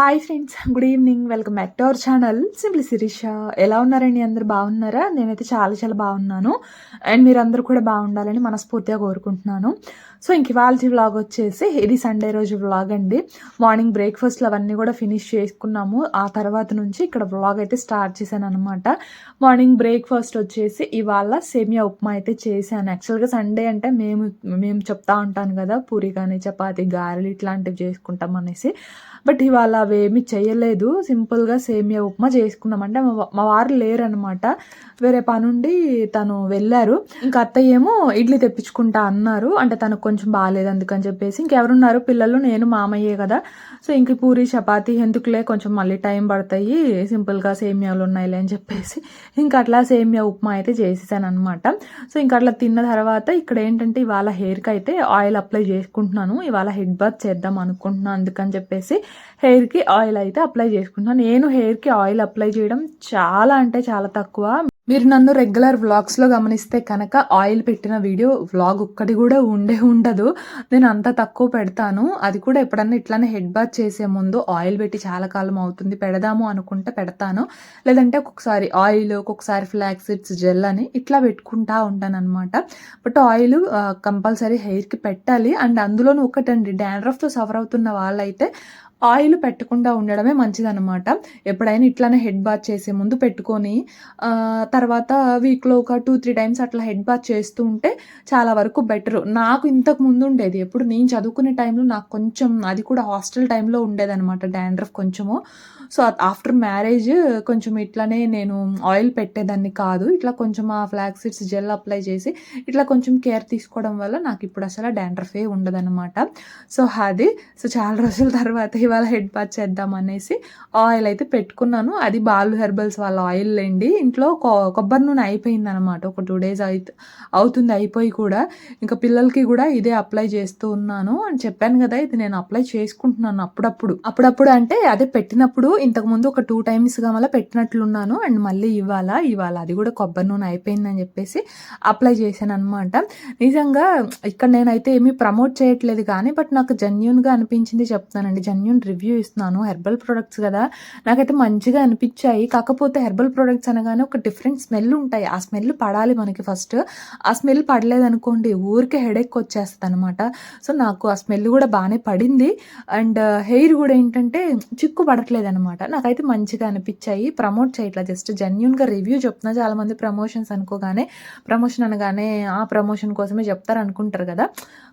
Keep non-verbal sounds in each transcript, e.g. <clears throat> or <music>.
Hi friends good evening welcome back to our channel simply Sirisha ఎలా ఉన్నారండి? అందరు బాగున్నారా? నేనైతే చాలా చాలా బాగున్నాను. అండ్ మీరు కూడా బాగుండాలని మనస్ఫూర్తిగా కోరుకుంటున్నాను. సో ఇంక ఇవాళ వ్లాగ్ వచ్చేసి ఇది సండే రోజు వ్లాగ్ అండి. మార్నింగ్ బ్రేక్ఫాస్ట్లు అవన్నీ కూడా ఫినిష్ చేసుకున్నాము. ఆ తర్వాత నుంచి ఇక్కడ వ్లాగ్ అయితే స్టార్ట్ చేశాను అనమాట మార్నింగ్ బ్రేక్ఫాస్ట్ వచ్చేసి ఇవాళ సేమియా ఉప్మా అయితే చేశాను. యాక్చువల్గా సండే అంటే మేము మేము చెప్తా ఉంటాను కదా పూరి కానీ చపాతి గారెలు ఇట్లాంటివి చేసుకుంటాం అనేసి. బట్ ఇవాళ అవేమి చేయలేదు. సింపుల్గా సేమియా ఉప్మా చేసుకున్నామంటే మా మా వారు లేరనమాట వేరే పనుండి తను వెళ్ళారు. ఇంకా అత్తయ్య ఏమో ఇడ్లీ తెప్పించుకుంటా అన్నారు. అంటే తనకు కొంచెం బాగాలేదు అందుకని చెప్పేసి ఇంకెవరున్నారు పిల్లలు నేను మామయ్యే కదా. సో ఇంక పూరి చపాతి ఎందుకులే కొంచెం మళ్ళీ టైం పడతాయి. సింపుల్గా సేమియాలు ఉన్నాయిలే అని చెప్పేసి ఇంకా అట్లా సేమియా ఉప్మా అయితే చేసేసాను అనమాట సో ఇంకా అట్లా తిన్న తర్వాత ఇక్కడ ఏంటంటే ఇవాళ హెయిర్కి అయితే ఆయిల్ అప్లై చేసుకుంటున్నాను. ఇవాళ హెడ్ బాత్ చేద్దాం అనుకుంటున్నాను అందుకని చెప్పేసి హెయిర్కి ఆయిల్ అయితే అప్లై చేసుకుంటున్నాను నేను హెయిర్కి ఆయిల్ అప్లై చేయడం చాలా అంటే చాలా తక్కువ. మీరు నన్ను రెగ్యులర్ వ్లాగ్స్లో గమనిస్తే కనుక ఆయిల్ పెట్టిన వీడియో వ్లాగ్ ఒక్కటి కూడా ఉండే ఉండదు. నేను అంత తక్కువ పెడతాను. అది కూడా ఎప్పుడన్నా ఇట్లానే హెడ్ బాత్ చేసే ముందు ఆయిల్ పెట్టి చాలా కాలం అవుతుంది. పెడదాము అనుకుంటే పెడతాను. లేదంటే ఒక్కొక్కసారి ఆయిల్ ఒక్కొక్కసారి ఫ్లాక్సిడ్స్ జెల్ అని ఇట్లా పెట్టుకుంటా ఉంటాను అనమాట బట్ ఆయిల్ కంపల్సరీ హెయిర్కి పెట్టాలి. అండ్ అందులోనూ ఒకటండి డాండ్రఫ్తో సఫర్ అవుతున్న వాళ్ళైతే ఆయిల్ పెట్టకుండా ఉండడమే మంచిదన్నమాట. ఎప్పుడైనా ఇట్లానే హెడ్ బాత్ చేసే ముందు పెట్టుకొని తర్వాత వీక్లో ఒక టూ త్రీ టైమ్స్ అట్లా హెడ్ బాత్ చేస్తూ ఉంటే చాలా వరకు బెటర్. నాకు ఇంతకు ముందు ఉండేది. ఎప్పుడు నేను చదువుకునే టైంలో నాకు కొంచెం అది కూడా హాస్టల్ టైంలో ఉండేదన్నమాట. డాండ్రఫ్ కొంచెము. సో ఆఫ్టర్ మ్యారేజ్ కొంచెం ఇట్లానే నేను ఆయిల్ పెట్టేదాన్ని కాదు. ఇట్లా కొంచెం ఆ ఫ్లాక్ సీడ్స్ జెల్ అప్లై చేసి ఇట్లా కొంచెం కేర్ తీసుకోవడం వల్ల నాకు ఇప్పుడు అసలు డాండ్రఫే ఉండదన్నమాట. సో అది సో చాలా రోజుల తర్వాత ఇవాళ హెడ్ బాత్ చేద్దాం అనేసి ఆయిల్ అయితే పెట్టుకున్నాను. అది బాలు హెర్బల్స్ వాళ్ళ ఆయిల్ లేండి ఇంట్లో కొబ్బరి నూనె అయిపోయింది అనమాట ఒక టూ డేస్ అయితే అవుతుంది అయిపోయి కూడా. ఇంకా పిల్లలకి కూడా ఇదే అప్లై చేస్తూ ఉన్నాను. అని చెప్పాను కదా ఇది నేను అప్లై చేసుకుంటున్నాను అప్పుడప్పుడు. అప్పుడప్పుడు అంటే అదే పెట్టినప్పుడు ఇంతకు ముందు ఒక టూ టైమ్స్గా మళ్ళీ పెట్టినట్లున్నాను. అండ్ మళ్ళీ ఇవాళ ఇవాళ అది కూడా కొబ్బరి నూనె అయిపోయిందని చెప్పేసి అప్లై చేశాను అనమాట నిజంగా ఇక్కడ నేనైతే ఏమీ ప్రమోట్ చేయట్లేదు కానీ బట్ నాకు జెన్యున్గా అనిపించింది చెప్తానండి జెన్యున్ రివ్యూ ఇస్తున్నాను. హెర్బల్ ప్రొడక్ట్స్ కదా. నాకైతే మంచిగా అనిపించాయి. కాకపోతే హెర్బల్ ప్రొడక్ట్స్ అనగానే ఒక డిఫరెంట్ స్మెల్ ఉంటాయి. ఆ స్మెల్ పడాలి మనకి ఫస్ట్ ఆ స్మెల్ పడలేదనుకోండి ఊరికే హెడేక్ వచ్చేస్తుంది అనమాట సో నాకు ఆ స్మెల్ కూడా బాగానే పడింది. అండ్ హెయిర్ కూడా ఏంటంటే చిక్కు పడట్లేదు అనమాట నాకైతే మంచిగా అనిపించాయి. ప్రమోట్ చేయట్లా జస్ట్ జెన్యున్గా రివ్యూ చెప్తున్నా. చాలామంది ప్రమోషన్స్ అనుకోగానే ప్రమోషన్ అనగానే ఆ ప్రమోషన్ కోసమే చెప్తారు అనుకుంటారు కదా.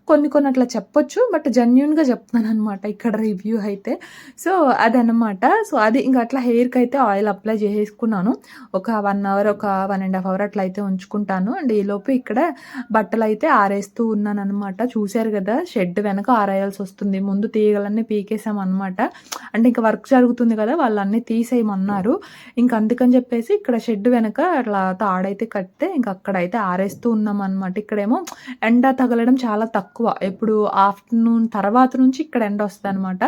కొన్ని కొన్ని అట్లా చెప్పొచ్చు బట్ జెన్యున్గా చెప్తున్నాను అనమాట ఇక్కడ రివ్యూ అయితే. సో అదనమాట సో అది ఇంకా అట్లా హెయిర్కి అయితే ఆయిల్ అప్లై చేసుకున్నాను ఒక వన్ అవర్ ఒక వన్ అండ్ హాఫ్ అవర్ అట్లా అయితే ఉంచుకుంటాను. అండ్ ఈలోపు ఇక్కడ బట్టలు అయితే ఆరేస్తూ ఉన్నాను అనమాట చూశారు కదా షెడ్ వెనక ఆరేయాల్సి వస్తుంది. ముందు తీగలన్నీ పీకేసాం అనమాట అంటే ఇంకా వర్క్ జరుగుతుంది కదా వాళ్ళు అన్నీ తీసేయమన్నారు. ఇంకా అందుకని చెప్పేసి ఇక్కడ షెడ్ వెనక అట్లా తాడైతే కడితే ఇంకా అక్కడైతే ఆరేస్తూ ఉన్నాం అనమాట ఇక్కడేమో ఎండ తగలడం చాలా తక్కువ ఎప్పుడు ఆఫ్టర్నూన్ తర్వాత నుంచి ఇక్కడ ఎండ వస్తుంది అనమాట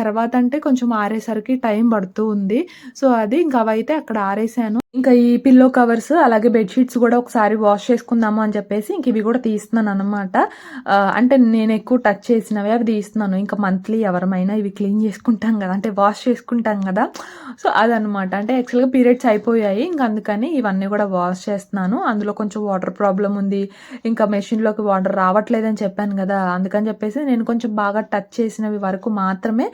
తర్వాత అంటే కొంచెం ఆరేసరికి టైం పడుతూ ఉంది. సో అది ఇంకా అవైతే అక్కడ ఆరేసాను. ఇంకా ఈ పిల్లో కవర్స్ అలాగే బెడ్షీట్స్ కూడా ఒకసారి వాష్ చేసుకుందాము అని చెప్పేసి ఇంక ఇవి కూడా తీస్తున్నాను అనమాట అంటే నేను ఎక్కువ టచ్ చేసినవి అవి తీస్తున్నాను. ఇంకా మంత్లీ ఎవరమైనా ఇవి క్లీన్ చేసుకుంటాం కదా అంటే వాష్ చేసుకుంటాం కదా. సో అదనమాట అంటే యాక్చువల్గా పీరియడ్స్ అయిపోయాయి. ఇంకా అందుకని ఇవన్నీ కూడా వాష్ చేస్తున్నాను. అందులో కొంచెం వాటర్ ప్రాబ్లం ఉంది. ఇంకా మెషిన్లోకి వాటర్ రావట్లేదని చెప్పాను కదా. అందుకని చెప్పేసి నేను కొంచెం బాగా టచ్ చేసినవి వరకు మాత్రమే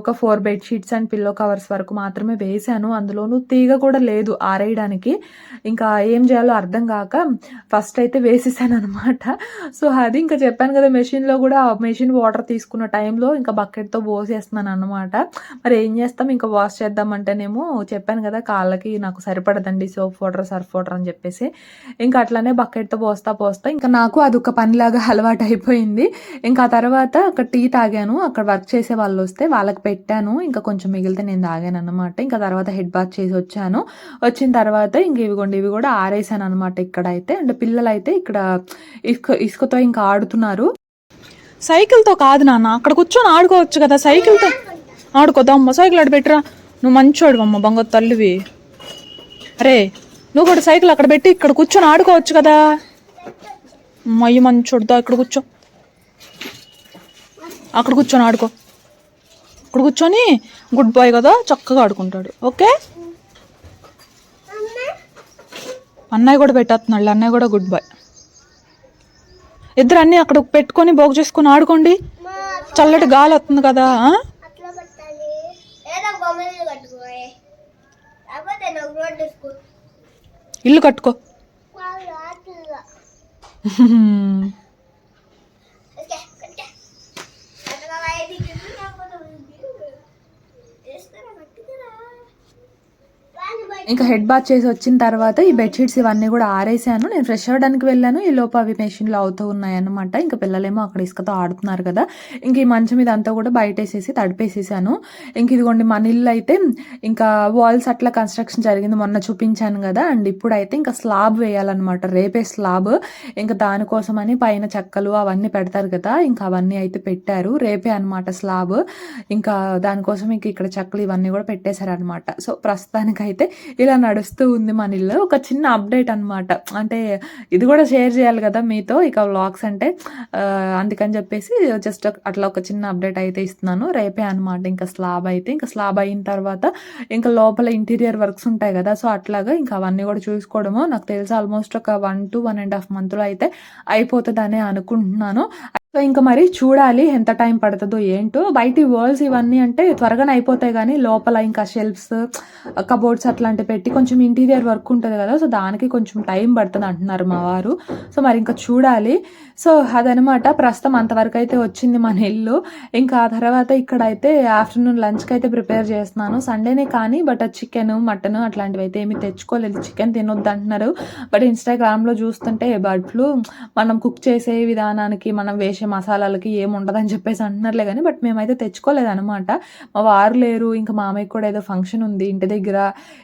ఒక four bedsheets and pillow covers వరకు మాత్రమే వేసాను అందులోనూ తీగ కూడా లేదు. ఆరేయడానికి. ఇంకా ఏం చేయాలో అర్థం కాక ఫస్ట్ అయితే వేసేసాను అనమాట సో అది ఇంకా చెప్పాను కదా మెషిన్లో కూడా మెషిన్ వాటర్ తీసుకున్న టైంలో ఇంకా బకెట్తో పోసేస్తున్నాను అనమాట మరి ఏం చేస్తాం? ఇంకా వాష్ చేద్దామంటేనేమో చెప్పాను కదా కాళ్ళకి నాకు సరిపడదండి సోప్ వాటర్ సర్ఫ్ వాటర్ అని చెప్పేసి. ఇంకా అట్లానే బకెట్తో పోస్తా పోస్తా. ఇంకా నాకు అది ఒక పనిలాగా <laughs> అలవాటు అయిపోయింది. ఇంకా ఆ తర్వాత అక్కడ టీ తాగాను. అక్కడ వర్క్ చేసే వాళ్ళు వస్తే వాళ్ళకి పెట్టాను. ఇంకా కొంచెం మిగిలితే నేను తాగాను అనమాట ఇంకా తర్వాత హెడ్ బాత్ చేసి వచ్చాను. వచ్చిన తర్వాత ఇంక ఇవిగోండి ఇవి కూడా ఆరేసాను అనమాట ఇక్కడ అయితే అంటే పిల్లలు అయితే ఇక్కడ ఇసుక ఇసుకతో ఇంకా ఆడుతున్నారు. సైకిల్తో కాదు నాన్న అక్కడ కూర్చొని ఆడుకోవచ్చు కదా సైకిల్తో. ఆడుకోదామ్మ సైకిల్ ఆడ పెట్టరా. నువ్వు మంచోడు అమ్మ బొంగ తల్లివి. అరే నువ్వు కూడా సైకిల్ అక్కడ పెట్టి ఇక్కడ కూర్చొని ఆడుకోవచ్చు కదా. మయ్య మంచోడుదా ఇక్కడ కూర్చో. అక్కడ కూర్చొని ఆడుకో. అక్కడ కూర్చొని గుడ్ బాయ్ కదా చక్కగా ఆడుకుంటాడు. ఓకే? అన్నయ్య కూడా పెట్టేస్తున్నాడు అన్నయ్య కూడా గుడ్ బాయ్ ఇద్దరు అన్నీ అక్కడ పెట్టుకొని బోగు చేసుకొని ఆడుకోండి. చల్లటి గాలి వస్తుంది కదా ఆ? అట్లా <laughs> పెట్టాలి ఏదో బొమ్మలు కట్టుకోవాలి లేకపోతే నాకు రోడ్డు వేసుకో ఇల్లు కట్టుకో వాళ్ళు ఆటలు ఓకే కట్టా అట్లా ఐదు గిన్నెలు కాకపోతే వేస్తారా కట్టుకురా వాళ్ళు బయట ఇంకా హెడ్ బాత్ చేసి వచ్చిన తర్వాత ఈ బెడ్షీట్స్ ఇవన్నీ కూడా ఆరేసాను. నేను ఫ్రెష్ అవ్వడానికి వెళ్ళాను. ఈ లోపు అవి మెషిన్లో అవుతూ ఉన్నాయి అనమాట ఇంకా పిల్లలేమో అక్కడ ఇసుకతో ఆడుతున్నారు కదా. ఇంక ఈ మంచం మీద అంతా కూడా బయట వేసేసి తడిపేసేసాను. ఇంక ఇదిగోండి మన ఇల్లు అయితే ఇంకా వాల్స్ అట్లా కన్స్ట్రక్షన్ జరిగింది. మొన్న చూపించాను కదా. అండ్ ఇప్పుడైతే ఇంకా స్లాబ్ వేయాలన్నమాట. రేపే స్లాబ్. ఇంకా దానికోసమని పైన చెక్కలు అవన్నీ పెడతారు కదా. ఇంకా అవన్నీ అయితే పెట్టారు. రేపే అనమాట స్లాబ్. ఇంకా దానికోసం ఇంక ఇక్కడ చెక్కలు ఇవన్నీ కూడా పెట్టేశారనమాట సో ప్రస్తుతానికైతే ఇలా నడుస్తూ ఉంది మన ఇల్లు. ఒక చిన్న అప్డేట్ అనమాట అంటే ఇది కూడా షేర్ చేయాలి కదా మీతో. ఇక వ్లాగ్స్ అంటే అందుకని చెప్పేసి జస్ట్ అట్లా ఒక చిన్న అప్డేట్ అయితే ఇస్తున్నాను. రేపే అనమాట ఇంకా స్లాబ్ అయితే. ఇంకా స్లాబ్ అయిన తర్వాత ఇంకా లోపల ఇంటీరియర్ వర్క్స్ ఉంటాయి కదా. సో అట్లాగా ఇంకా అవన్నీ కూడా చూసుకోవడము. నాకు తెలిసి ఆల్మోస్ట్ ఒక one two one and half మంత్లో అయితే అయిపోతుందని అనుకుంటున్నాను. సో ఇంకా మరి చూడాలి ఎంత టైం పడుతుందో ఏంటో. బయటి వాల్స్ ఇవన్నీ అంటే త్వరగానే అయిపోతాయి కానీ లోపల ఇంకా షెల్ఫ్స్ కబోర్డ్స్ అట్లాంటివి పెట్టి కొంచెం ఇంటీరియర్ వర్క్ ఉంటుంది కదా. సో దానికి కొంచెం టైం పడుతుంది అంటున్నారు మా వారు. సో మరి ఇంకా చూడాలి. సో అదనమాట ప్రస్తుతం అంతవరకు అయితే వచ్చింది మన ఇల్లు ఇంకా ఆ తర్వాత ఇక్కడైతే ఆఫ్టర్నూన్ లంచ్కి అయితే ప్రిపేర్ చేస్తున్నాను. సండేనే కానీ బట్ చికెన్ మటన్ అట్లాంటివి అయితే ఏమీ తెచ్చుకోలేదు. చికెన్ తినొద్దు అంటున్నారు. బట్ ఇన్స్టాగ్రామ్లో చూస్తుంటే బట్లు మనం కుక్ చేసే విధానానికి మనం వేసే మసాలాలకి ఏముండదని చెప్పేసి అంటున్నారులే కానీ బట్ మేమైతే తెచ్చుకోలేదనమాట మా వారు లేరు ఇంకా మామయ్యకి కూడా ఏదో ఫంక్షన్ ఉంది ఇంటి దగ్గర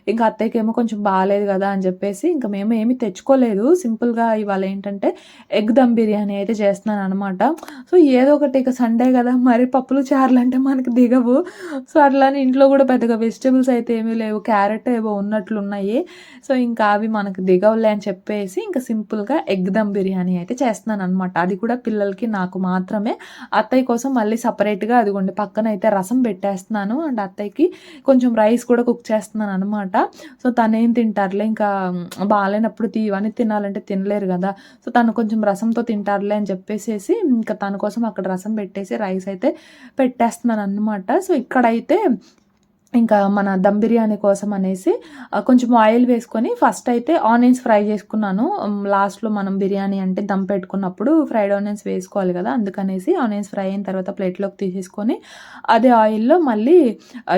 ఇంకా అత్తయ్యకేమో కొంచెం బాగాలేదు కదా అని చెప్పేసి ఇంకా మేము ఏమి తెచ్చుకోలేదు. సింపుల్గా ఇవాళ ఏంటంటే ఎగ్ దమ్ బిర్యానీ అయితే చేస్తున్నాను అనమాట సో ఏదో ఒకటి ఇక సండే కదా మరి పప్పులు చారులు అంటే మనకి దిగవు. సో అట్లానే ఇంట్లో కూడా పెద్దగా వెజిటేబుల్స్ అయితే ఏమీ లేవు క్యారెట్ ఏవో ఉన్నట్లు ఉన్నాయి సో ఇంకా అవి మనకు దిగవులే అని చెప్పేసి ఇంకా సింపుల్గా ఎగ్ దమ్ బిర్యానీ అయితే చేస్తున్నాను అనమాట అది కూడా పిల్లలకి నాకు నాకు మాత్రమే. అత్తయ్య కోసం మళ్ళీ సపరేట్గా అదిగోండి పక్కన అయితే రసం పెట్టేస్తున్నాను. అండ్ అత్తయ్యకి కొంచెం రైస్ కూడా కుక్ చేస్తున్నాను అనమాట సో తనేం తింటారులే ఇంకా బాగాలేనప్పుడు తీ- ఇవన్నీ తినాలంటే తినలేరు కదా. సో తను కొంచెం రసంతో తింటారులే అని చెప్పేసేసి ఇంకా తన కోసం అక్కడ రసం పెట్టేసి రైస్ అయితే పెట్టేస్తున్నాను అనమాట సో ఇక్కడైతే ఇంకా మన దమ్ బిర్యానీ కోసం అనేసి కొంచెం ఆయిల్ వేసుకొని ఫస్ట్ అయితే ఆనియన్స్ ఫ్రై చేసుకున్నాను. లాస్ట్లో మనం బిర్యానీ అంటే దమ్ పెట్టుకున్నప్పుడు ఫ్రైడ్ ఆనియన్స్ వేసుకోవాలి కదా అందుకనేసి ఆనియన్స్ ఫ్రై అయిన తర్వాత ప్లేట్లోకి తీసేసుకొని అదే ఆయిల్లో మళ్ళీ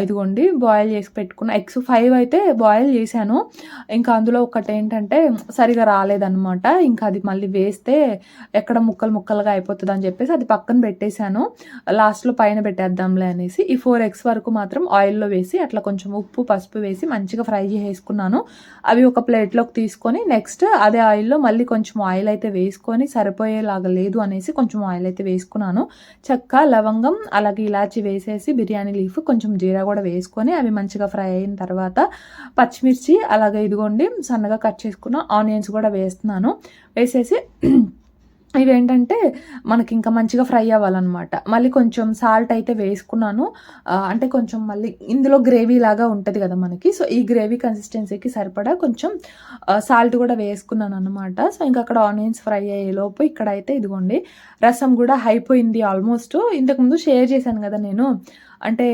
ఇదిగోండి బాయిల్ చేసి పెట్టుకున్న ఎగ్స్ ఫైవ్ అయితే బాయిల్ చేశాను. ఇంకా అందులో ఒకటి ఏంటంటే సరిగా రాలేదన్నమాట. ఇంకా అది మళ్ళీ వేస్తే ఎక్కడ ముక్కలు ముక్కలుగా అయిపోతుంది అని చెప్పేసి అది పక్కన పెట్టేశాను. లాస్ట్లో పైన పెట్టేద్దాంలే అనేసి ఈ ఫోర్ ఎగ్స్ వరకు మాత్రం ఆయిల్లో వేసి అట్లా కొంచెం ఉప్పు పసుపు వేసి మంచిగా ఫ్రై చేసుకున్నాను అవి ఒక ప్లేట్లోకి తీసుకొని నెక్స్ట్ అదే ఆయిల్లో మళ్ళీ కొంచెం ఆయిల్ అయితే వేసుకొని సరిపోయేలాగా లేదు అనేసి కొంచెం ఆయిల్ అయితే వేసుకున్నాను. చెక్క లవంగం అలాగే ఇలాచి వేసేసి బిర్యానీ లీఫ్ కొంచెం జీరా కూడా వేసుకొని అవి మంచిగా ఫ్రై అయిన తర్వాత పచ్చిమిర్చి అలాగే ఇదిగోండి సన్నగా కట్ చేసుకున్న ఆనియన్స్ కూడా వేస్తున్నాను. వేసేసి ఇవేంటంటే మనకి ఇంకా మంచిగా ఫ్రై అవ్వాలన్నమాట. మళ్ళీ కొంచెం సాల్ట్ అయితే వేసుకున్నాను. అంటే కొంచెం మళ్ళీ ఇందులో గ్రేవీ లాగా ఉంటుంది కదా మనకి. సో ఈ గ్రేవీ కన్సిస్టెన్సీకి సరిపడా కొంచెం సాల్ట్ కూడా వేసుకున్నాను అనమాట సో ఇంకా అక్కడ ఆనియన్స్ ఫ్రై అయ్యే లోపు ఇక్కడైతే ఇదిగోండి రసం కూడా అయిపోయింది ఆల్మోస్ట్. ఇంతకుముందు షేర్ చేశాను కదా నేను. అంటే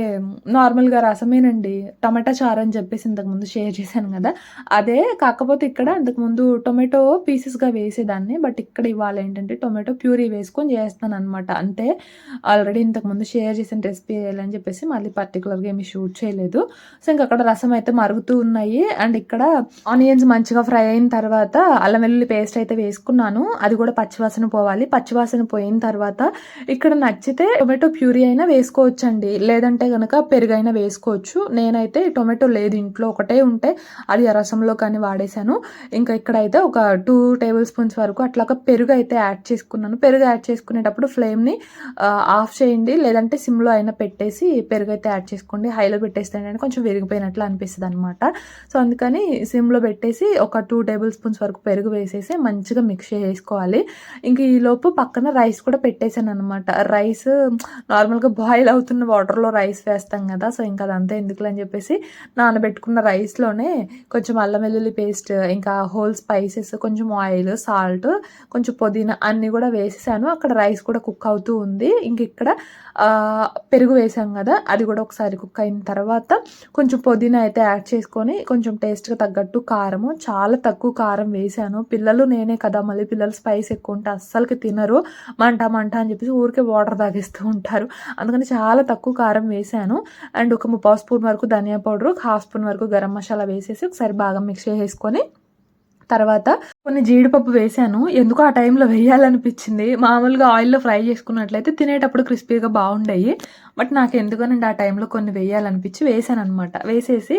నార్మల్గా రసమేనండి. టమాటా చారు అని చెప్పేసి ఇంతకుముందు షేర్ చేశాను కదా. అదే కాకపోతే ఇక్కడ అంతకుముందు టొమాటో పీసెస్గా వేసేదాన్ని. బట్ ఇక్కడ ఇవాళ ఏంటంటే టొమాటో ప్యూరీ వేసుకొని చేస్తాను అనమాట అంతే ఆల్రెడీ ఇంతకుముందు షేర్ చేసిన రెసిపీ వేయాలని చెప్పేసి మళ్ళీ పర్టికులర్గా ఏమి షూట్ చేయలేదు. సో ఇంకా అక్కడ రసం అయితే మరుగుతూ ఉన్నాయి. అండ్ ఇక్కడ ఆనియన్స్ మంచిగా ఫ్రై అయిన తర్వాత అల్లం వెల్లుల్లి పేస్ట్ అయితే వేసుకున్నాను. అది కూడా పచ్చివాసన పోవాలి. పచ్చివాసన పోయిన తర్వాత ఇక్కడ నచ్చితే టొమాటో ప్యూరీ అయినా వేసుకోవచ్చండి. లేదంటే కనుక పెరుగైనా వేసుకోవచ్చు. నేనైతే టొమాటో లేదు ఇంట్లో ఒకటే ఉంటే అది రసంలో కానీ వాడేశాను. ఇంకా ఇక్కడైతే ఒక టూ టేబుల్ స్పూన్స్ వరకు అట్లా ఒక పెరుగు అయితే యాడ్ చేసుకున్నాను. పెరుగు యాడ్ చేసుకునేటప్పుడు ఫ్లేమ్ని ఆఫ్ చేయండి. లేదంటే సిమ్లో అయినా పెట్టేసి పెరుగు అయితే యాడ్ చేసుకోండి. హైలో పెట్టేస్తే కొంచెం విరిగిపోయినట్లు అనిపిస్తుంది అనమాట సో అందుకని సిమ్లో పెట్టేసి ఒక టూ టేబుల్ స్పూన్స్ వరకు పెరుగు వేసేసి మంచిగా మిక్స్ చేసుకోవాలి. ఇంక ఈ లోపు పక్కన రైస్ కూడా పెట్టేశాను అనమాట రైస్ నార్మల్గా బాయిల్ అవుతున్న వాటర్లో కుక్కర్లో రైస్ వేస్తాం కదా సో ఇంకా అదంతా ఎందుకులు అని చెప్పేసి నానబెట్టుకున్న రైస్లోనే కొంచెం అల్లం వెల్లుల్లి పేస్ట్ ఇంకా హోల్ స్పైసెస్ కొంచెం ఆయిల్ సాల్ట్ కొంచెం పుదీనా అన్నీ కూడా వేసేసాను. అక్కడ రైస్ కూడా కుక్ అవుతూ ఉంది. ఇంక ఇక్కడ పెరుగు వేసాం కదా అది కూడా ఒకసారి కుక్ అయిన తర్వాత కొంచెం పుదీనా అయితే యాడ్ చేసుకొని కొంచెం టేస్ట్గా తగ్గట్టు కారము చాలా తక్కువ కారం వేసాను. పిల్లలు నేనే కదా మళ్ళీ పిల్లలు స్పైస్ ఎక్కువ ఉంటే అస్సలకి తినరు. మంట మంట అని చెప్పేసి ఊరికే వాటర్ తాగేస్తూ ఉంటారు. అందుకని చాలా తక్కువ కారం వేసాను. అండ్ ఒక ముప్పావు స్పూన్ వరకు ధనియా పౌడర్ హాఫ్ స్పూన్ వరకు గరం మసాలా వేసేసి ఒకసారి బాగా మిక్స్ చేసేసుకొని తర్వాత కొన్ని జీడిపప్పు వేసాను. ఎందుకో ఆ టైంలో వేయాలనిపించింది. మామూలుగా ఆయిల్లో ఫ్రై చేసుకున్నట్లయితే తినేటప్పుడు క్రిస్పీగా బాగుండేవి బట్ నాకు ఎందుకనండి ఆ టైంలో కొన్ని వేయాలనిపించి వేసాను అనమాట వేసేసి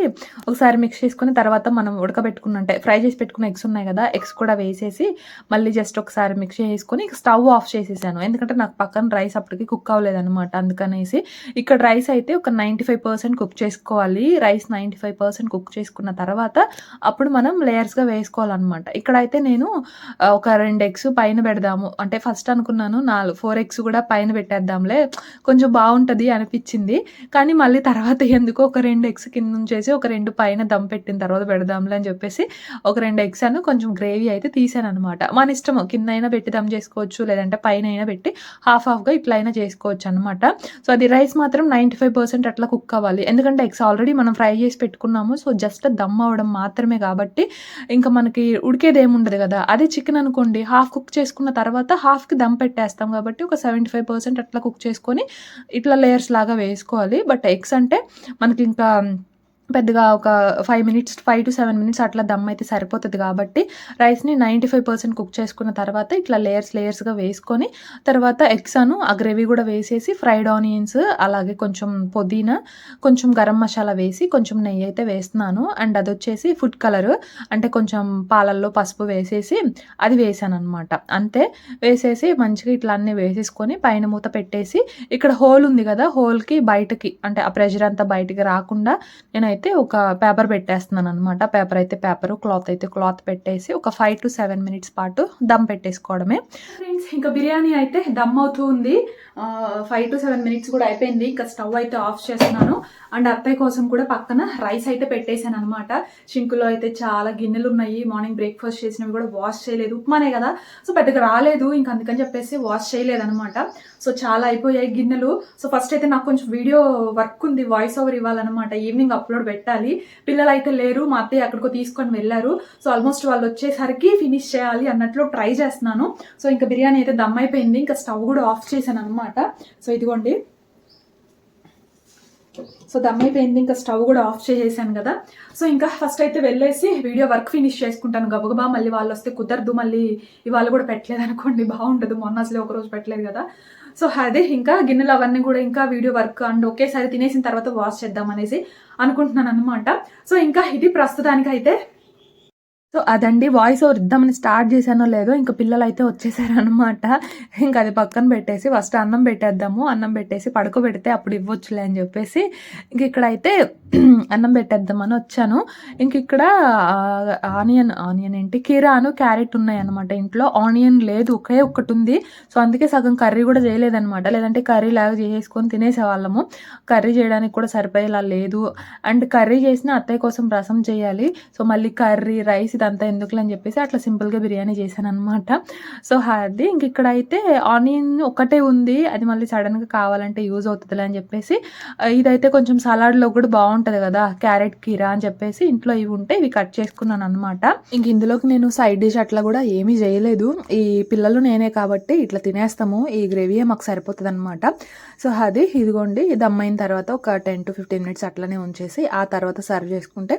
ఒకసారి మిక్స్ చేసుకుని తర్వాత మనం ఉడకబెట్టుకున్న అంటే ఫ్రై చేసి పెట్టుకున్న ఎగ్స్ ఉన్నాయి కదా ఎగ్స్ కూడా వేసేసి మళ్ళీ జస్ట్ ఒకసారి మిక్స్ చేసుకుని స్టవ్ ఆఫ్ చేసేసాను. ఎందుకంటే నాకు పక్కన రైస్ అప్పటికి కుక్ అవ్వలేదు అనమాట అందుకనేసి ఇక్కడ రైస్ అయితే ఒక నైంటీ ఫైవ్ పర్సెంట్ కుక్ చేసుకోవాలి. Rice ninety five percent cook చేసుకున్న తర్వాత అప్పుడు మనం లేయర్స్గా వేసుకోవాలన్నమాట. ఇక్కడైతే నేను ఒక రెండు ఎగ్స్ పైన పెడదాము. అంటే ఫస్ట్ అనుకున్నాను నాలుగు ఫోర్ ఎగ్స్ కూడా పైన పెట్టేద్దాంలే. కొంచెం బాగుంటుంది అనిపించింది. కానీ మళ్ళీ తర్వాత ఎందుకో ఒక రెండు ఎగ్స్ కింద ఉంచేసి ఒక రెండు పైన దమ్ పెట్టిన తర్వాత పెడదాంలే అని చెప్పేసి ఒక రెండు ఎగ్స్ అను కొంచెం గ్రేవీ అయితే తీసాను అనమాట మన ఇష్టము కింద అయినా పెట్టి దమ్ చేసుకోవచ్చు లేదంటే పైన అయినా పెట్టి హాఫ్ హాఫ్గా ఇట్లా అయినా చేసుకోవచ్చు అనమాట సో అది రైస్ మాత్రం నైంటీ ఫైవ్ పర్సెంట్ అట్లా కుక్ అవ్వాలి. ఎందుకంటే ఎగ్స్ ఆల్రెడీ మనం ఫ్రై చేసి పెట్టుకున్నాము. సో జస్ట్ దమ్ అవ్వడం మాత్రమే కాబట్టి ఇంకా మనకి ఉడికేది ఏముండదు కదా. అదే చికెన్ అనుకోండి హాఫ్ కుక్ చేసుకున్న తర్వాత హాఫ్కి దమ్ పెట్టేస్తాం కాబట్టి ఒక సెవెంటీ ఫైవ్ పర్సెంట్ అట్లా కుక్ చేసుకొని ఇట్లా లేయర్స్ లాగా వేసుకోవాలి. బట్ ఎగ్స్ అంటే మనకి ఇంకా పెద్దగా ఒక five minutes five to seven minutes అట్లా దమ్ అయితే సరిపోతుంది కాబట్టి రైస్ని నైంటీ ఫైవ్ పర్సెంట్ కుక్ చేసుకున్న తర్వాత ఇట్లా లేయర్స్ లేయర్స్గా వేసుకొని తర్వాత ఎగ్స్ అను ఆ గ్రేవీ కూడా వేసేసి ఫ్రైడ్ ఆనియన్స్ అలాగే కొంచెం పుదీనా కొంచెం గరం మసాలా వేసి కొంచెం నెయ్యి అయితే వేస్తున్నాను. అండ్ అది వచ్చేసి ఫుడ్ కలర్ అంటే కొంచెం పాలల్లో పసుపు వేసేసి అది వేసాను అనమాట అంతే వేసేసి మంచిగా ఇట్లా అన్నీ వేసేసుకొని పైన మూత పెట్టేసి ఇక్కడ హోల్ ఉంది కదా హోల్కి బయటకి అంటే ఆ ప్రెషర్ అంతా బయటికి రాకుండా నేను నేనైతే ఒక పేపర్ పెట్టేస్తున్నాను అనమాట పేపర్ అయితే పేపర్ క్లాత్ అయితే క్లాత్ పెట్టేసి ఒక ఫైవ్ టు సెవెన్ మినిట్స్ పాటు దమ్ పెట్టేసుకోవడమే. ఫ్రెండ్స్ ఇంకా బిర్యానీ అయితే దమ్ అవుతూ ఉంది. ఫైవ్ టు సెవెన్ మినిట్స్ కూడా అయిపోయింది. ఇంకా స్టవ్ అయితే ఆఫ్ చేస్తున్నాను. అండ్ అత్తయ్య కోసం కూడా పక్కన రైస్ అయితే పెట్టేశాను అనమాట షింకులో అయితే చాలా గిన్నెలు ఉన్నాయి. మార్నింగ్ బ్రేక్ఫాస్ట్ చేసినవి కూడా వాష్ చేయలేదు. ఉప్మానే కదా. సో పెద్దగా రాలేదు. ఇంకా అందుకని చెప్పేసి వాష్ చేయలేదనమాట సో చాలా అయిపోయాయి గిన్నెలు. సో ఫస్ట్ అయితే నాకు కొంచెం వీడియో వర్క్ ఉంది వాయిస్ ఓవర్ ఇవ్వాలన్నమాట. ఈవినింగ్ అప్లోడ్ పెట్టాలి. పిల్లలు అయితే లేరు. మా అత్తయ్య అక్కడికో తీసుకొని వెళ్ళారు. సో ఆల్మోస్ట్ వాళ్ళు వచ్చేసరికి ఫినిష్ చేయాలి అన్నట్లు ట్రై చేస్తున్నాను. సో ఇంకా బిర్యానీ అయితే దమ్ అయిపోయింది. ఇంకా స్టవ్ కూడా ఆఫ్ చేశాను అనమాట సో ఇదిగోండి. సో దమ్ అయిపోయింది. ఇంకా స్టవ్ కూడా ఆఫ్ చేసేసాను కదా. సో ఇంకా ఫస్ట్ అయితే వెళ్ళేసి వీడియో వర్క్ ఫినిష్ చేసుకుంటాను. గబగబా మళ్ళీ వాళ్ళు వస్తే కుదరదు. మళ్ళీ ఇవాళ కూడా పెట్టలేదు అనుకోండి బాగుండదు. మొన్న అసలు ఒకరోజు పెట్టలేదు కదా. సో అదే ఇంకా గిన్నెలు అవన్నీ కూడా ఇంకా వీడియో వర్క్ అండ్ ఒకేసారి తినేసిన తర్వాత వాష్ చేద్దాం అనేసి అనుకుంటున్నాను అనమాట సో ఇంకా ఇది ప్రస్తుతానికి అయితే సో అదండి వాయిస్ ఓవర్ ఇద్దామని స్టార్ట్ చేశానో లేదో ఇంకా పిల్లలు అయితే వచ్చేసారనమాట ఇంకా అది పక్కన పెట్టేసి ఫస్ట్ అన్నం పెట్టేద్దాము అన్నం పెట్టేసి పడుకోబెడితే అప్పుడు ఇవ్వచ్చులే అని చెప్పేసి ఇంక ఇక్కడైతే <clears throat> అన్నం పెట్టేద్దామని వచ్చాను. ఇంక ఇక్కడ ఆనియన్ ఆనియన్ ఏంటి? కీరాను క్యారెట్ ఉన్నాయి అనమాట ఇంట్లో ఆనియన్ లేదు ఒకే ఒక్కటి ఉంది సో అందుకే సగం కర్రీ కూడా చేయలేదనమాట లేదంటే కర్రీ లాగా చేసేసుకొని తినేసేవాళ్ళము. కర్రీ చేయడానికి కూడా సరిపోయేలా లేదు. అండ్ కర్రీ చేసిన అత్తయ్య కోసం రసం చేయాలి. సో మళ్ళీ కర్రీ రైస్ అంతా ఎందుకులే అని చెప్పేసి అట్లా సింపుల్గా బిర్యానీ చేశాను అనమాట సో అది ఇంక ఇక్కడ అయితే ఆనియన్ ఒకటే ఉంది అది మళ్ళీ సడన్గా కావాలంటే యూజ్ అవుతుందిలే అని చెప్పేసి ఇదైతే కొంచెం సలాడ్లో కూడా బాగుంటుంది కదా క్యారెట్ కీరా అని చెప్పేసి ఇంట్లో ఇవి ఉంటే ఇవి కట్ చేసుకున్నాను అనమాట ఇంక ఇందులోకి నేను సైడ్ డిష్ అట్లా కూడా ఏమీ చేయలేదు. ఈ పిల్లలు నేనే కాబట్టి ఇట్లా తినేస్తాము ఈ గ్రేవీ మాకు సరిపోతుంది అనమాట సో అది ఇదిగోండి ఇది అమ్మైన తర్వాత ఒక టెన్ టు ఫిఫ్టీన్ మినిట్స్ అట్లనే ఉంచేసి ఆ తర్వాత సర్వ్ చేసుకుంటే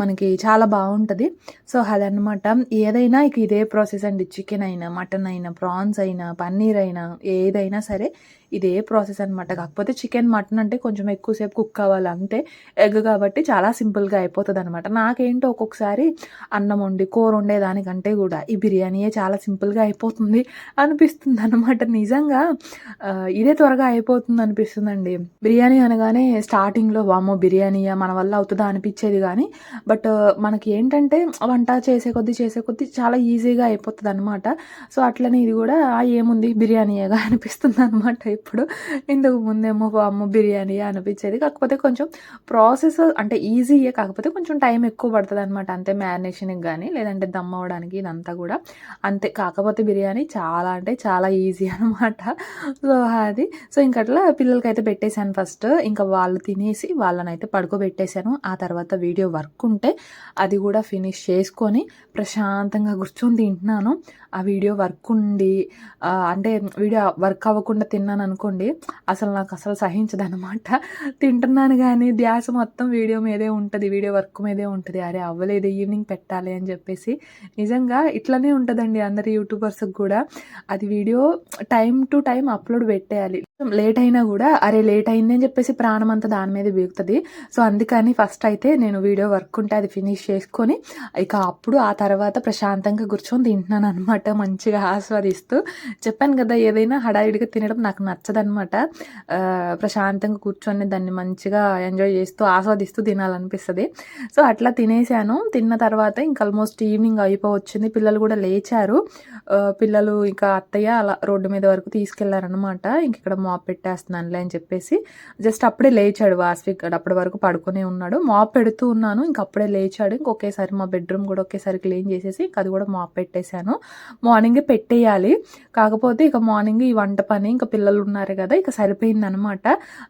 మనకి చాలా బాగుంటుంది. సో అదనమాట ఏదైనా ఇక ఇదే ప్రాసెస్ అండి. చికెన్ అయినా మటన్ అయినా ప్రాన్స్ అయినా పన్నీర్ అయినా ఏదైనా సరే ఇదే ప్రాసెస్ అనమాట కాకపోతే చికెన్ మటన్ అంటే కొంచెం ఎక్కువసేపు కుక్ అవ్వాలి అంతే ఎగ్ కాబట్టి చాలా సింపుల్గా అయిపోతుంది అనమాట నాకేంటో ఒక్కొక్కసారి అన్నం వండి కూర వండేదానికంటే కూడా ఈ బిర్యానీయే చాలా సింపుల్గా అయిపోతుంది అనిపిస్తుంది అనమాట నిజంగా ఇదే త్వరగా అయిపోతుంది అనిపిస్తుందండి. బిర్యానీ అనగానే స్టార్టింగ్లో వామో బిర్యానీయా మన వల్ల అవుతుందా అనిపించేది కానీ బట్ మనకి ఏంటంటే వంట చేసే కొద్దీ చేసే కొద్దీ చాలా ఈజీగా అయిపోతుంది అనమాట సో అట్లనే ఇది కూడా ఏముంది? బిర్యానీయేగా <laughs> అనిపిస్తుంది అనమాట ఇప్పుడు. ఇంతకు ముందేమో అమ్మ బిర్యానీ అనిపించేది. కాకపోతే కొంచెం ప్రాసెస్ అంటే ఈజీయే కాకపోతే కొంచెం టైం ఎక్కువ పడుతుంది అనమాట అంతే మ్యారినేషన్కి కానీ లేదంటే దమ్ అవ్వడానికి ఇదంతా కూడా. అంతే కాకపోతే బిర్యానీ చాలా అంటే చాలా ఈజీ అనమాట సో అది. సో ఇంక అట్లా పిల్లలకైతే పెట్టేశాను ఫస్ట్. ఇంకా వాళ్ళు తినేసి వాళ్ళనైతే పడుకోబెట్టేశాను. ఆ తర్వాత వీడియో వర్క్ ఉంటే అది కూడా ఫినిష్ చేసుకొని ప్రశాంతంగా కూర్చొని తింటున్నాను. ఆ వీడియో వర్క్ ఉండి అంటే వీడియో వర్క్ అవ్వకుండా తిన్నాను అనుకోండి అసలు నాకు అసలు సహించదనమాట తింటున్నాను కానీ ధ్యాస మొత్తం వీడియో మీదే ఉంటుంది వీడియో వర్క్ మీదే ఉంటుంది. అరే అవ్వలేదు ఈవినింగ్ పెట్టాలి అని చెప్పేసి. నిజంగా ఇట్లనే ఉంటుందండి అందరి యూట్యూబర్స్కి కూడా. అది video time to time upload పెట్టేయాలి. లేట్ అయినా కూడా అరే లేట్ అయింది అని చెప్పేసి ప్రాణం అంతా దాని మీద బీగుతుంది సో అందుకని ఫస్ట్ అయితే నేను వీడియో వర్క్ ఉంటే అది ఫినిష్ చేసుకొని ఇక అప్పుడు ఆ తర్వాత ప్రశాంతంగా కూర్చొని తింటున్నాను అనమాట మంచిగా ఆస్వాదిస్తూ. చెప్పాను కదా ఏదైనా హడావిడిగా తినడం నాకు నచ్చదనమాట ప్రశాంతంగా కూర్చొని దాన్ని మంచిగా ఎంజాయ్ చేస్తూ ఆస్వాదిస్తూ తినాలనిపిస్తుంది. సో అట్లా తినేసాను. తిన్న తర్వాత ఇంకా ఆల్మోస్ట్ ఈవినింగ్ అయిపోవచ్చింది. పిల్లలు కూడా లేచారు. పిల్లలు ఇంకా అత్తయ్య అలా రోడ్డు మీద వరకు తీసుకెళ్ళారనమాట ఇంక ఇక్కడ మాప్ పెట్టేస్తున్నానులే అని చెప్పేసి జస్ట్ అప్పుడే లేచాడు వాస్విక్. అప్పటి వరకు పడుకునే ఉన్నాడు. మాప్ పెడుతూ ఉన్నాను. ఇంక అప్పుడే లేచాడు. ఇంకొకేసారి మా బెడ్రూమ్ కూడా ఒకేసారి క్లీన్ చేసేసి ఇంక అది కూడా మాప్ పెట్టేశాను. మార్నింగే పెట్టేయాలి. కాకపోతే ఇక మార్నింగ్ ఈ వంట పని ఇంకా పిల్లలు ఉన్నారు కదా ఇక సరిపోయింది అనమాట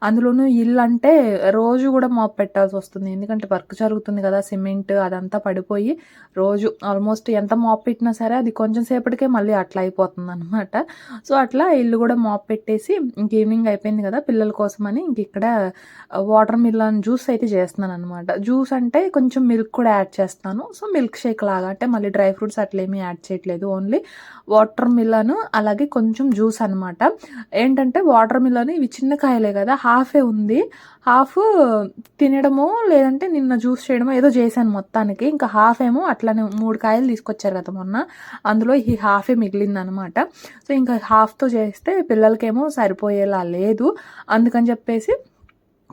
అందులోనూ ఇల్లు అంటే రోజు కూడా మాప్ పెట్టాల్సి వస్తుంది. ఎందుకంటే వర్క్ జరుగుతుంది కదా సిమెంట్ అదంతా పడిపోయి రోజు ఆల్మోస్ట్ ఎంత మాప్ పెట్టినా సరే అది కొంచెం సేపటికే మళ్ళీ అట్లా అయిపోతుంది అనమాట సో అట్లా ఇల్లు కూడా మాప్ పెట్టేసి ఇంక ఈవినింగ్ అయిపోయింది కదా పిల్లల కోసమని ఇంక ఇక్కడ వాటర్ మిలన్ జ్యూస్ అయితే చేస్తున్నాను అనమాట జ్యూస్ అంటే కొంచెం మిల్క్ కూడా యాడ్ చేస్తాను. సో మిల్క్ షేక్ లాగా అంటే మళ్ళీ డ్రై ఫ్రూట్స్ అట్లా యాడ్ చేయట్లేదు. ఓన్లీ వాటర్ మిలన్ అలాగే కొంచెం జ్యూస్ అనమాట ఏంటంటే వాటర్ మిలన్ ఇవి చిన్న కాయలే కదా హాఫే ఉంది. హాఫ్ తినడము లేదంటే నిన్న జ్యూస్ చేయడమో ఏదో చేశాను మొత్తానికి. ఇంకా హాఫ్ ఏమో అట్లానే మూడు కాయలు తీసుకొచ్చారు కదా మొన్న. అందులో ఈ హాఫే మిగిలింది అనమాట సో ఇంకా హాఫ్తో చేస్తే పిల్లలకేమో సరిపోయే సరిపోయేలా లేదు. అందుకని చెప్పేసి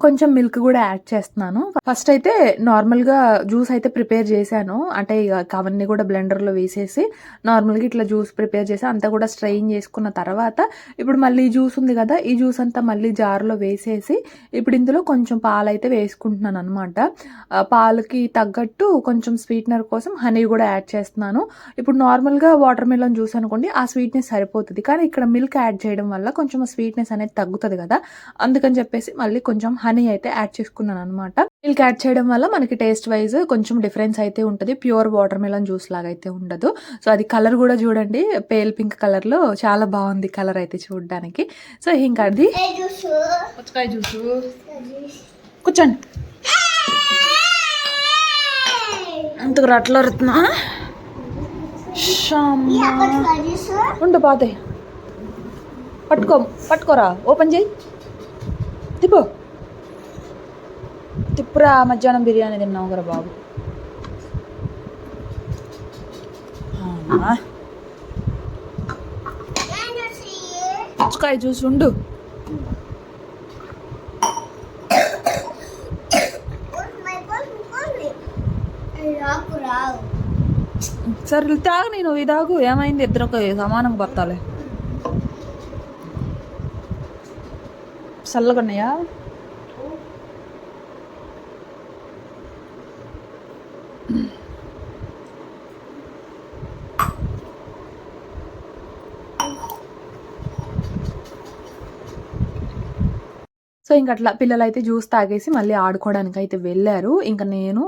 కొంచెం మిల్క్ కూడా యాడ్ చేస్తున్నాను. ఫస్ట్ అయితే నార్మల్గా జ్యూస్ అయితే ప్రిపేర్ చేశాను. అంటే ఇక అవన్నీ కూడా బ్లెండర్లో వేసేసి నార్మల్గా ఇట్లా జ్యూస్ ప్రిపేర్ చేసి అంతా కూడా స్ట్రెయిన్ చేసుకున్న తర్వాత ఇప్పుడు మళ్ళీ జ్యూస్ ఉంది కదా ఈ జ్యూస్ అంతా మళ్ళీ జార్లో వేసేసి ఇప్పుడు ఇందులో కొంచెం పాలు అయితే వేసుకుంటున్నాను అనమాట పాలకి తగ్గట్టు కొంచెం స్వీట్నర్ కోసం హనీ కూడా యాడ్ చేస్తున్నాను. ఇప్పుడు నార్మల్గా వాటర్ మిలన్ జ్యూస్ అనుకోండి ఆ స్వీట్నెస్ సరిపోతుంది. కానీ ఇక్కడ మిల్క్ యాడ్ చేయడం వల్ల కొంచెం స్వీట్నెస్ అనేది తగ్గుతుంది కదా. అందుకని చెప్పేసి మళ్ళీ కొంచెం హనీ అయితే యాడ్ చేసుకున్నాను అనమాట మిల్క్ యాడ్ చేయడం వల్ల మనకి టేస్ట్ వైజ్ కొంచెం డిఫరెన్స్ అయితే ఉంటుంది. ప్యూర్ వాటర్ మిలన్ జ్యూస్ లాగా అయితే ఉండదు. సో అది కలర్ కూడా చూడండి. పేల్ పింక్ కలర్లో చాలా బాగుంది కలర్ అయితే చూడడానికి. సో ఇంకా అది పుచ్చకాయ జ్యూసు. కూర్చోండి. అంతకు రట్లో రుతున్నా జ్యూస్? ఉండు పాతే. పట్టుకో పట్టుకోరా. ఓపెన్ చేయి. తిప్పు. తిప్పురా మధ్యాహ్నం బిర్యానీ తిన్నావు కదా బాబు? పుచ్చకాయ జ్యూస్ ఉండు. సరే తాగు నేను ఇదాగు తాగు. ఏమైంది? ఇద్దరు ఒక సమానంగా చల్లగా చల్లగన్నాయా ఇంక అట్లా పిల్లలైతే జ్యూస్ తాగేసి మళ్ళీ ఆడుకోవడానికి అయితే వెళ్ళారు. ఇంకా నేను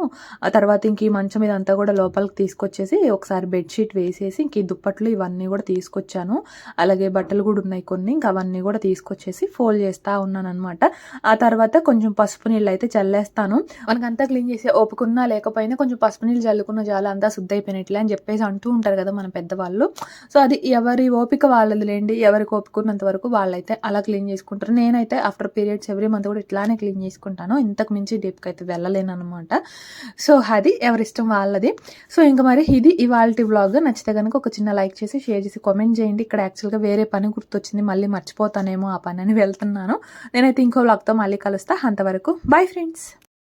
తర్వాత ఇంక ఈ మంచం ఇదంతా కూడా లోపలికి తీసుకొచ్చేసి ఒకసారి బెడ్షీట్ వేసేసి ఇంక ఈ దుప్పట్లు ఇవన్నీ కూడా తీసుకొచ్చాను. అలాగే బట్టలు కూడా ఉన్నాయి కొన్ని ఇంకా అవన్నీ కూడా తీసుకొచ్చేసి ఫోల్డ్ చేస్తూ ఉన్నాను అనమాట ఆ తర్వాత కొంచెం పసుపు నీళ్ళు అయితే చల్లేస్తాను. మనకంతా క్లీన్ చేసే ఓపుకున్నా లేకపోయినా కొంచెం పసుపు నీళ్ళు చల్లుకున్న చాలా అంతా శుద్ధి అయిపోయినట్లే అని చెప్పేసి అంటూ ఉంటారు కదా మన పెద్దవాళ్ళు. సో అది ఎవరి ఓపిక వాళ్ళది లేండి ఎవరికి ఓపుకున్నంత వరకు వాళ్ళైతే అలా క్లీన్ చేసుకుంటారు. నేనైతే ఆఫ్టర్ పీరియడ్స్ ఎవ్రీ మంత్ కూడా ఇట్లానే క్లీన్ చేసుకుంటాను. ఇంతకు మించి డీప్కి అయితే వెళ్ళలేను అనమాట సో అది ఎవరిష్టం వాళ్ళది. సో ఇంకా మరి ఇది ఇవాళ వ్లాగ్ నచ్చితే కనుక ఒక చిన్న లైక్ చేసి షేర్ చేసి కామెంట్ చేయండి. ఇక్కడ యాక్చువల్గా వేరే పని గుర్తొచ్చింది మళ్ళీ మర్చిపోతానేమో ఆ పని అని వెళ్తున్నాను. నేనైతే ఇంకో వ్లాగ్తో మళ్ళీ కలుస్తా. అంతవరకు బాయ్ ఫ్రెండ్స్